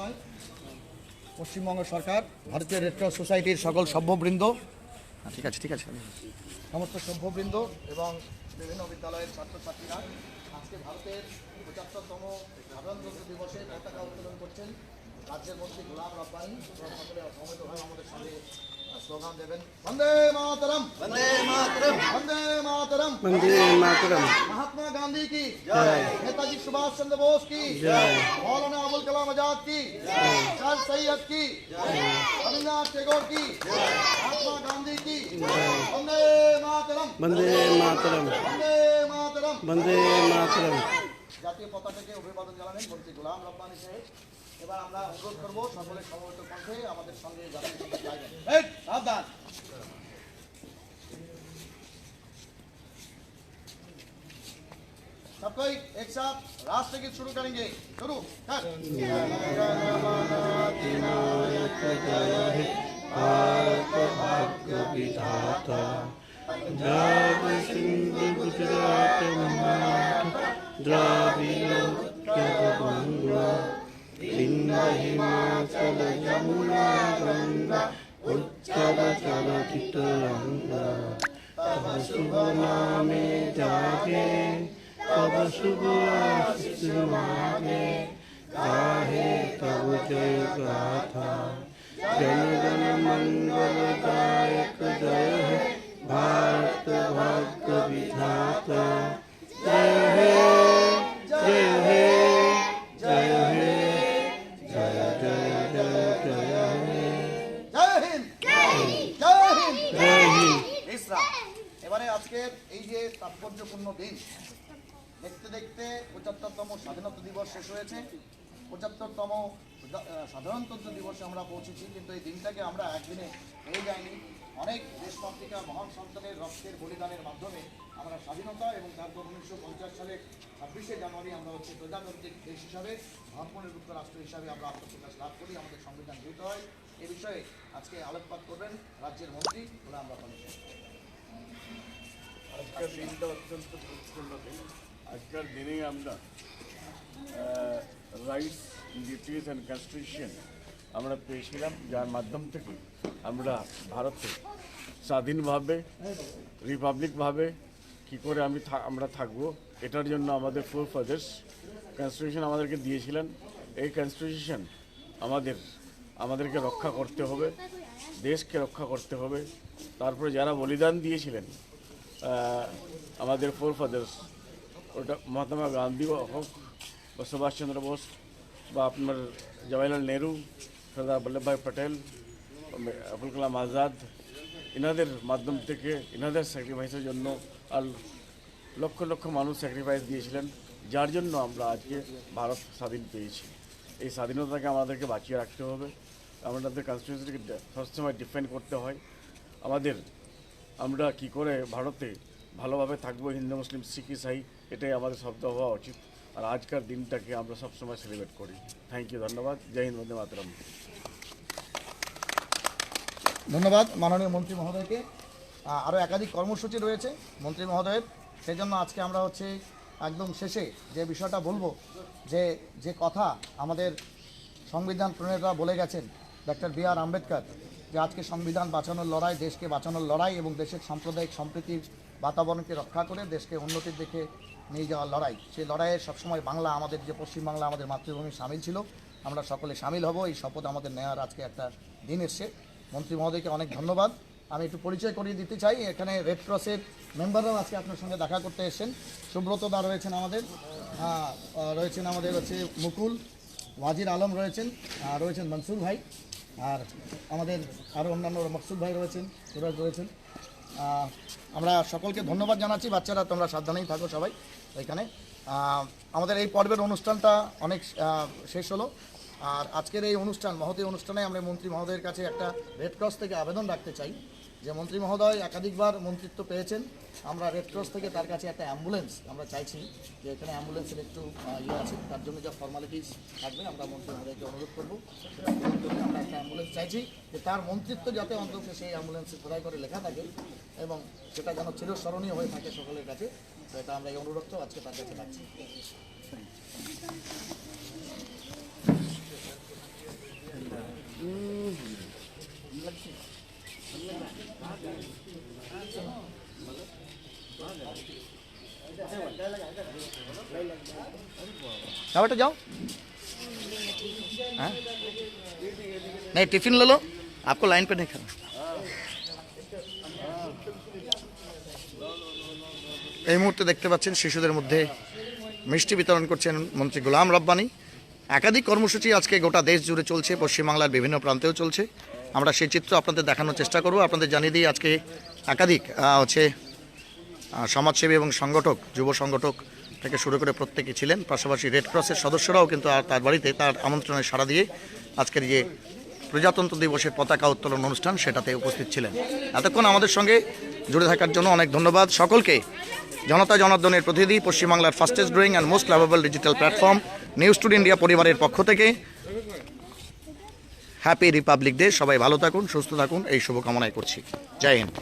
হয় পশ্চিমবঙ্গ সরকার ভারতীয় রেডক্রস সোসাইটির সকল সভ্যবৃন্দ হ্যাঁ, ঠিক আছে ঠিক আছে সমস্ত সভ্যবৃন্দ এবং বিভিন্ন বিদ্যালয়ের ছাত্রছাত্রীরা আজকে ভারতের পঁচাত্তরতম সাধারণতন্ত্র দিবসে পতাকা উত্তোলন করছেন। রাজ্যের মন্ত্রী গোলাম রব্বানি সকলে অসমতভাবে আমাদের সঙ্গে স্লোগান দেবেন বন্দে মাতরম! বন্দে মাতরম! বন্দে মাতরম! বন্দে মাতরম! गांधी की जय नेताजी सुभाष चंद्र बोस की जय मौलाना अबुल कलाम आजाद की सर सैयद की रविन्द्रनाथ टैगोर की महात्मा गांधी की वंदे मातरम वंदे मातरम वंदे मातरम वंदे मातरम জাতীয় পতাকাকে অভিবাদন জানালেন মন্ত্রী গোলাম রব্বানি সাহেব এবার আমরা অনুরোধ করবো সকলের সমবেত কণ্ঠে আমাদের সঙ্গে জাতীয় সঙ্গীত গাইবেন এই, সাবধান सब कोई एक साथ राष्ट्र गीत शुरू करेंगे। शुरू हिमाचल यमुना गंगा उच्चल चल तरंगा तब नामे जागे तब शुभ आशीष मागे गाहे तब जय गाथा जन गण मंगल गायक जय हे भारत भाग्य विधाता जय हे जय हे जय हे जय जय जय जय हे জয় হিন্দ জয় হিন্দ जय हिंद ইসলাম এবারে আজকের এই যে তাৎপর্যপূর্ণ দিন দেখতে দেখতে পঁচাত্তরতম স্বাধীনতা দিবস শেষ হয়েছে। পঁচাত্তরতম সাধারণতন্ত্র দিবসে আমরা পৌঁছেছি, কিন্তু এই দিনটাকে আমরা একদিনে পেয়ে যাইনি। অনেক দেশমাতৃকা মহান সন্তানের রক্তের বলিদানের মাধ্যমে আমরা স্বাধীনতা এবং তারপর উনিশশো পঞ্চাশ সালের ছাব্বিশে জানুয়ারি আমরা হচ্ছে প্রজাতান্ত্রিক দেশ হিসাবে ধর্মনিরপেক্ষ রাষ্ট্র হিসাবে আমরা আত্মপ্রকাশ লাভ করি, আমাদের সংবিধান গৃহীত হয়। এ বিষয়ে আজকে আলোকপাত করবেন রাজ্যের মন্ত্রী গোলাম সাহেব। আজকের দিনটা অত্যন্ত গুরুত্বপূর্ণ দিন। আজকের দিনে আমরা রাইটস ডিউটিস অ্যান্ড কনস্টিটিউশন আমরা পেয়েছিলাম, যার মাধ্যম থেকে আমরা ভারতে স্বাধীনভাবে রিপাবলিকভাবে কী করে আমি আমরা থাকব, এটার জন্য আমাদের ফোর ফাদার্স কনস্টিটিউশন আমাদেরকে দিয়েছিলেন। এই কনস্টিটিউশন আমাদের, আমাদেরকে রক্ষা করতে হবে, দেশকে রক্ষা করতে হবে। তারপরে যারা বলিদান দিয়েছিলেন আমাদের ফোর ফাদার্স ওটা মহাত্মা গান্ধী হোক বা সুভাষচন্দ্র বোস বা আপনার জওয়াহরলাল নেহরু, সর্দার বল্লভভাই পটেল, আবুল কালাম আজাদ এনাদের মাধ্যম থেকে এনাদের স্যাক্রিফাইসের জন্য আর লক্ষ লক্ষ মানুষ স্যাক্রিফাইস দিয়েছিলেন, যার জন্য আমরা আজকে ভারত স্বাধীন পেয়েছি। এই স্বাধীনতাকে আমাদেরকে বাঁচিয়ে রাখতে হবে। আমাদের কনস্টিটিউশনকে সবসময় ডিফেন্ড করতে হয়। আমাদের, আমরা কি করে ভারতে ভালোভাবে থাকব, হিন্দু, মুসলিম, শিখ ইসাই এটাই আমাদের শব্দ হওয়া উচিত। আর আজকের দিনটাকে আমরা সবসময় সেলিব্রেট করি। থ্যাংক ইউ ধন্যবাদ। জয় হিন্দ, বন্দে মাতরম। ধন্যবাদ মাননীয় মন্ত্রী মহোদয়কে। আরও একাধিক কর্মসূচি রয়েছে মন্ত্রী মহোদয়ের। সেই জন্য আজকে আমরা হচ্ছে একদম শেষে যে বিষয়টা বলব, যে যে কথা আমাদের সংবিধান প্রণেতা বলে গেছেন ডক্টর বি আর আম্বেদকর, যে আজকে সংবিধান বাঁচানোর লড়াই, দেশকে বাঁচানোর লড়াই এবং দেশের সাম্প্রদায়িক সম্প্রীতির বাতাবরণকে রক্ষা করে দেশকে উন্নতির দিকে নিয়ে যাওয়ার লড়াই। সেই লড়াইয়ে সবসময় বাংলা আমাদের যে পশ্চিমবাংলা আমাদের মাতৃভূমি সামিল ছিল আমরা সকলে সামিল হব। এই শপথ আমাদের নেওয়ার আজকে একটা দিন এসছে। মন্ত্রী মহোদয়কে অনেক ধন্যবাদ। আমি একটু পরিচয় করিয়ে দিতে চাই এখানে রেড ক্রসের মেম্বাররাও আজকে আপনার সঙ্গে দেখা করতে এসেছেন। সুব্রত দা রয়েছেন আমাদের আহ, রয়েছেন আমাদের হচ্ছে মুকুল ওয়াজির আলম রয়েছেন রয়েছেন মনসুর ভাই আর আমাদের আরও অন্যান্য মকসুদ ভাই রয়েছেন সুরাজ রয়েছেন। আমরা সকলকে ধন্যবাদ জানাচ্ছি। বাচ্চারা, তোমরা সাবধানেই থাকো সবাই এখানে। আমাদের এই পর্বের অনুষ্ঠানটা অনেক শেষ হলো। আর আজকের এই অনুষ্ঠান মহতী অনুষ্ঠানে আমরা মন্ত্রী মহোদয়ের কাছে একটা রেড ক্রস থেকে আবেদন রাখতে চাই। যে মন্ত্রী মহোদয় একাধিকবার মন্ত্রিত্ব পেয়েছেন। আমরা রেড ক্রস থেকে তার কাছে একটা অ্যাম্বুলেন্স আমরা চাইছি যে এখানে অ্যাম্বুলেন্সের একটু ইয়ে আছে। তার জন্য যা ফর্মালিটিস থাকবে, আমরা মন্ত্রী মহোদয়কে অনুরোধ করব। আমরা একটা অ্যাম্বুলেন্স চাইছি যে তার মন্ত্রিত্ব যাতে অন্তত সেই অ্যাম্বুলেন্সে খোদাই করে লেখা থাকে এবং সেটা যেন চিরস্মরণীয় হয়ে থাকে সকলের কাছে। তো এটা আমরা এই অনুরোধটাও আজকে তার কাছে রাখছি। না বেটা যাও हाँ नहीं टिफिन ले लो आपको लाइन এই মুহূর্তে দেখতে পাচ্ছেন শিশুদের মধ্যে মিষ্টি বিতরণ করছেন মন্ত্রী গোলাম রব্বানি। একাধিক কর্মসূচি আজকে গোটা দেশ জুড়ে চলছে, পশ্চিমবাংলার বিভিন্ন প্রান্তেও চলছে। আমরা সেই চিত্র আপনাদের দেখানোর চেষ্টা করব। আপনাদের জানিয়ে দিই, আজকে একাধিক হচ্ছে সমাজসেবী এবং সংগঠক, যুব সংগঠক থেকে শুরু করে প্রত্যেকেই ছিলেন। পাশাপাশি রেড ক্রসের সদস্যরাও কিন্তু আর তার বাড়িতে তার আমন্ত্রণে সাড়া দিয়ে আজকের যে প্রজাতন্ত্র দিবসের পতাকা উত্তোলন অনুষ্ঠান সেটাতে উপস্থিত ছিলেন। এতক্ষণ আমাদের সঙ্গে জুড়ে থাকার জন্য অনেক ধন্যবাদ সকলকে। জনতা জনার্দনের প্রতিনিধি, পশ্চিমবাংলার fastest growing and most lovable digital platform news today India পরিবারের পক্ষ থেকে। হ্যাপি রিপাবলিক ডে সবাই ভালো থাকুন, সুস্থ থাকুন, এই শুভকামনাই করছি। জয় হিন্দ।